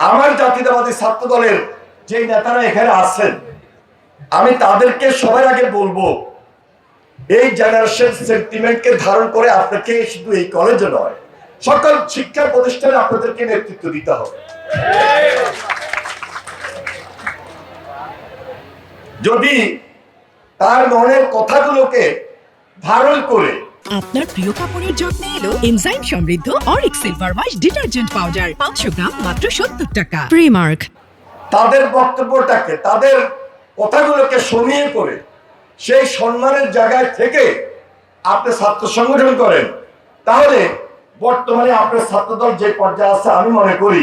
আমার জাতীয়তাবাদী ছাত্র দলের যে নেতারা এখানে আছেন, আমি তাদেরকে সবার আগে বলব, এই জেনারেশন সেন্টিমেন্টকে ধারণ করে আপনাকে শুধু এই কলেজে নয়, সকল শিক্ষা প্রতিষ্ঠানে আপনাদেরকে নেতৃত্ব দিতে হবে। যদি তার মনের কথাগুলোকে ধারণ করে আপনার প্রিয় কাপড়ের যত্নে এলো এনজাইম সমৃদ্ধ অরিক সিলভার ওয়াশ ডিটারজেন্ট পাউডার পাঁচশো গ্রাম মাত্র সত্তর টাকা। প্রিমার্ক তাদের বক্তব্যটাকে তাদের কথাগুলোকে শুনিয়ে করে সেই সম্মানের জায়গায় থেকে আপনি ছাত্র সংগঠন করেন। তাহলে বর্তমানে আপনার ছাত্রদল যে পর্যায়ে আছে আমি মনে করি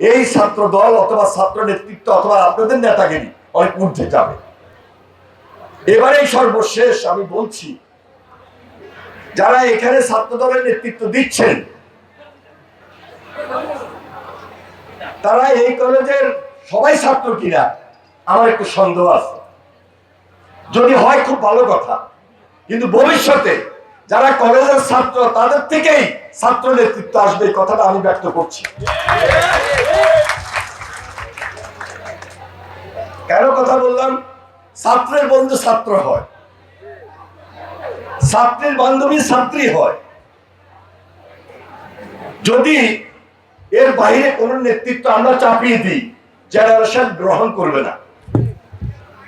এই ছাত্র দল অথবা ছাত্র নেতৃত্ব অথবা আপনাদের নেতাগিরি অনেক ঊর্ধ্বে যাবে। এবারেই সর্বশেষ আমি বলছি যারা এখানে ছাত্র দলের নেতৃত্ব দিচ্ছেন, তারা এই কলেজের সবাই ছাত্র কিনা, আমার একটু সন্দেহ আছে। যদি হয় খুব ভালো কথা, কিন্তু ভবিষ্যতে যারা কলেজের ছাত্র, তাদের থেকেই ছাত্র নেতৃত্ব আসবে, এই কথাটা আমি ব্যক্ত করছি। কেন কথা বললাম? ছাত্রের বন্ধু ছাত্র হয়। ছাত্রের বান্ধবী ছাত্রী হয়। যদি এর বাইরে কোন নেতৃত্ব আমরা চাপিয়ে দিই জেনারেশন গ্রহণ করবে না।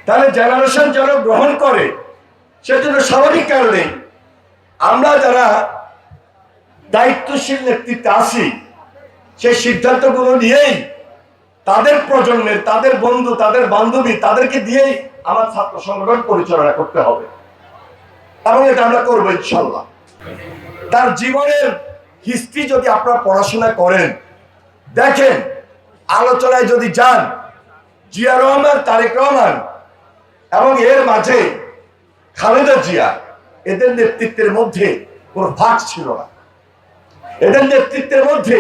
তাহলে জেনারেশন যারা গ্রহণ করে, সেজন্য স্বাভাবিক কারণে আমরা যারা দায়িত্বশীল নেতৃত্বে আসি সেই সিদ্ধান্তগুলো নিয়েই তাদের প্রজন্মের, তাদের বন্ধু, তাদের বান্ধবী, তাদেরকে দিয়েই আমার ছাত্র সংগঠন পরিচালনা করতে হবে। এবং এটা আমরা করব ইনশাল্লাহ তার জীবনের হিস্ট্রি যদি আপনারা পড়াশোনা করেন, দেখেন, আলোচনায় যদি যান, জিয়া রহমান, তারেক রহমান, এবং এর মাঝে খালেদা জিয়া, এদের নেতৃত্বের মধ্যে কোনো ভাগ ছিল না। এদের নেতৃত্বের মধ্যে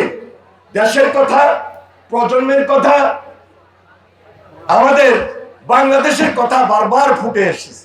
দেশের কথা, প্রজন্মের কথা, আমাদের বাংলাদেশের কথা বারবার ফুটে এসেছে।